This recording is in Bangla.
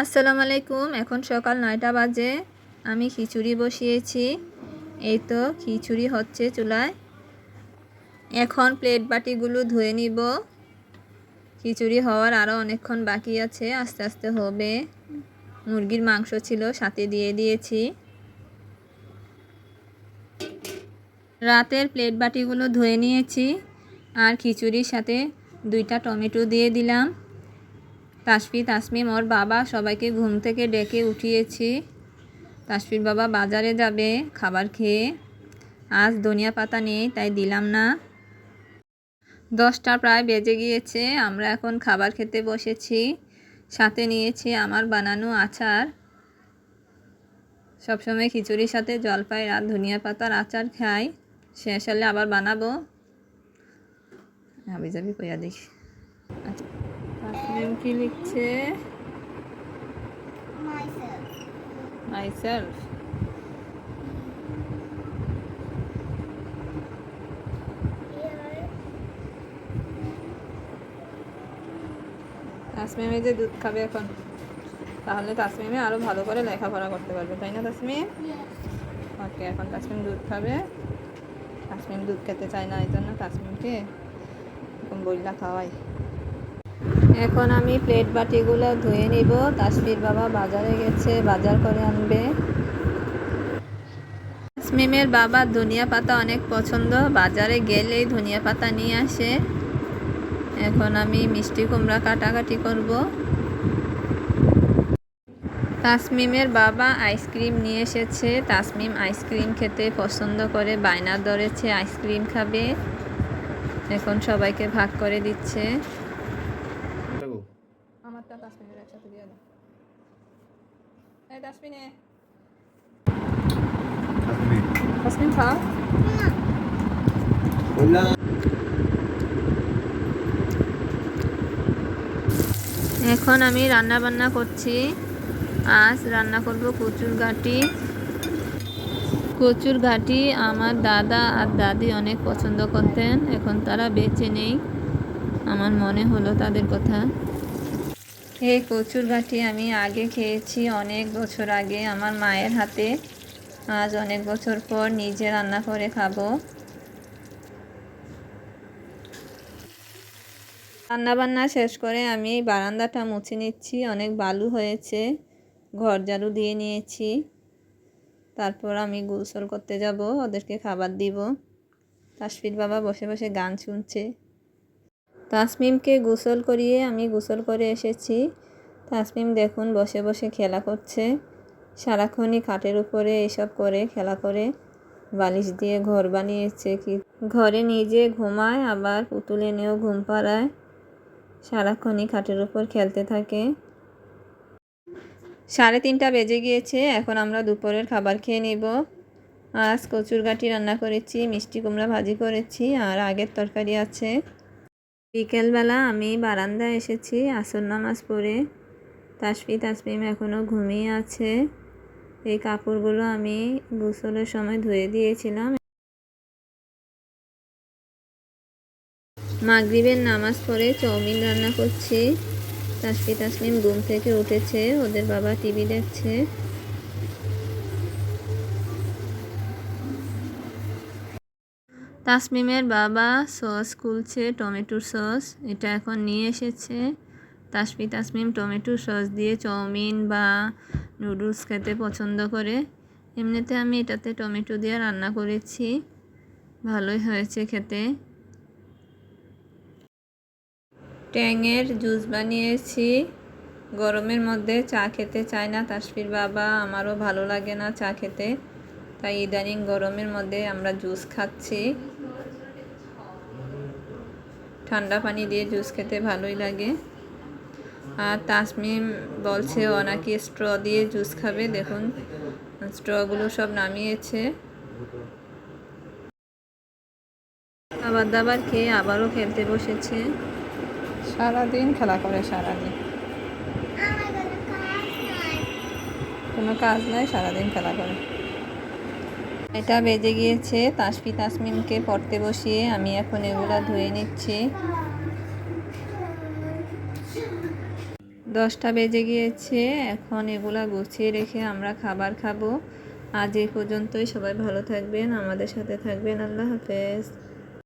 আসসালামু আলাইকুম, এখন সকাল নয়টা বাজে। আমি খিচুড়ি বসিয়েছি। এই তো খিচুড়ি হচ্ছে চুলায়। এখন প্লেট বাটিগুলো ধুয়ে নিব। খিচুড়ি হওয়ার আরও অনেকক্ষণ বাকি আছে, আস্তে আস্তে হবে। মুরগির মাংস ছিল, সাথে দিয়ে দিয়েছি। রাতের প্লেট বাটিগুলো ধুয়ে নিয়েছি। আর খিচুড়ির সাথে দুইটা টমেটো দিয়ে দিলাম। তাসফি তাসমিম, ওর বাবা সবাইকে ঘুম থেকে ডেকে উঠিয়েছি। তাসফির বাবা বাজারে যাবে খাবার খেয়ে। আজ ধনিয়া পাতা নেই, তাই দিলাম না। দশটা প্রায় বেজে গিয়েছে, আমরা এখন খাবার খেতে বসেছি। সাথে নিয়েছি আমার বানানো আচার। সবসময় খিচুড়ির সাথে জলপাই আর ধনিয়া পাতার আচার খাই। শেষ হলে আবার বানাবো। হাবি যাবি কইয়া দেখি আচ্ছা। তাসমিম কি লিখছে myself. তাসমিমে যে দুধ খাবে এখন, তাহলে তাসমিমে আরও ভালো করে লেখাপড়া করতে পারবে, তাই না তাসমিম? ওকে, এখন তাসমিম দুধ খাবে। তাসমিম দুধ খেতে চায় না, এই জন্য তাসমিমকে এখন বইলা খাওয়াই। এখন আমি প্লেট বাটিগুলো ধুয়ে নিব। তাসমির বাবা বাজারে গেছে, বাজার করে আনবে। তাসমিমের বাবা ধনিয়া পাতা অনেক পছন্দ। বাজারে গেলেই ধনিয়া পাতা নিয়ে আসে। এখন আমি মিষ্টি কুমড়া কাটাকাটি করব। তাসমিমের বাবা আইসক্রিম নিয়ে এসেছে। তাসমিম আইসক্রিম খেতে পছন্দ করে, বায়না ধরেছে, আইসক্রিম খাবে। এখন সবাইকে ভাগ করে দিচ্ছে থাকো আমারটা তাসমিমের একসাথে দিয়ে দাও এই খাও এখন আমি রান্না বান্না করছি। আজ রান্না করব কচুর ঘাটি কচুর ঘাটি আমার দাদা আর দাদি অনেক পছন্দ করতেন। এখন তারা বেঁচে নেই। আমার মনে হলো তাদের কথা। এই কচুর ঘাটি আমি আগে খেয়েছি অনেক বছর আগে আমার মায়ের হাতে। আজ অনেক বছর পর নিজে রান্না করে খাব। রান্নাবান্না শেষ করে আমি বারান্দাটা মুছে নিচ্ছি, অনেক বালু হয়েছে, ঘর ঝাড়ু দিয়ে নিয়েছি। তারপর আমি গোসল করতে যাব, ওদেরকে খাবার দিব। তাসফির বাবা বসে বসে গান শুনছে। তাসমিমকে গোসল করিয়ে আমি গোসল করে এসেছি। তাসমিম দেখুন বসে বসে খেলা করছে। সারাক্ষণই খাটের উপরে এসব করে, খেলা করে। বালিশ দিয়ে ঘর বানিয়েছে কি? ঘরে নিজে ঘুমায়, আবার পুতুল এনেও ঘুম পাড়ায়। সারাক্ষণই খাটের উপর খেলতে থাকে। সাড়ে তিনটা বেজে গিয়েছে, এখন আমরা দুপুরের খাবার খেয়ে নিব। আজ কচুর গাঁটি রান্না করেছি, মিষ্টি কুমড়া ভাজি করেছি, আর আগের তরকারি আছে। বিকেলবেলা আমি বারান্দায় এসেছি আসর নামাজ পড়ে তাসফি তাসমিম এখনও ঘুমিয়ে আছে। এই কাপড়গুলো আমি গোসলের সময় ধুয়ে দিয়েছিলাম। মাগরিবের নামাজ পড়ে চাউমিন রান্না করছি। তাসফি তাসমিম ঘুম থেকে উঠেছে, ওদের বাবা টিভি দেখছে। তাসমিমের বাবা সস খুলছে টমেটোর সস, এটা এখন নিয়ে এসেছে। তাসফি তাসমিম টমেটোর সস দিয়ে চাউমিন বা নুডলস খেতে পছন্দ করে। এমনিতে আমি এটাতে টমেটো দিয়ে রান্না করেছি। ভালোই হয়েছে খেতে। ট্যাংয়ের জুস বানিয়েছি। গরমের মধ্যে চা খেতে চায় না তাসফির বাবা, আমারও ভালো লাগে না চা খেতে। তাই ইদানিং গরমের মধ্যে আমরা জুস খাচ্ছি। ঠান্ডা পানি দিয়ে জুস খেতে ভালোই লাগে। আর তাসমিম বলছে, ও নাকি স্ট্র দিয়ে জুস খাবে। দেখুন, স্ট্রগুলো সব নামিয়েছে। খাবার দাবার খেয়ে আবারও খেলতে বসেছে। সারাদিন খেলা করে, সারাদিন। কোনো কাজ নাই, সারাদিন খেলা করে। এটা বেজে গিয়েছে। তাসফি তাসমিমকে পড়তে বসিয়ে আমি এখন এগুলো ধুয়ে নিচ্ছি। দশটা বেজে গিয়েছে। এখন এগুলা গুছিয়ে রেখে আমরা খাবার খাব। আজ এই পর্যন্তই। সবাই ভালো থাকবেন, আমাদের সাথে থাকবেন। আল্লাহ হাফেজ।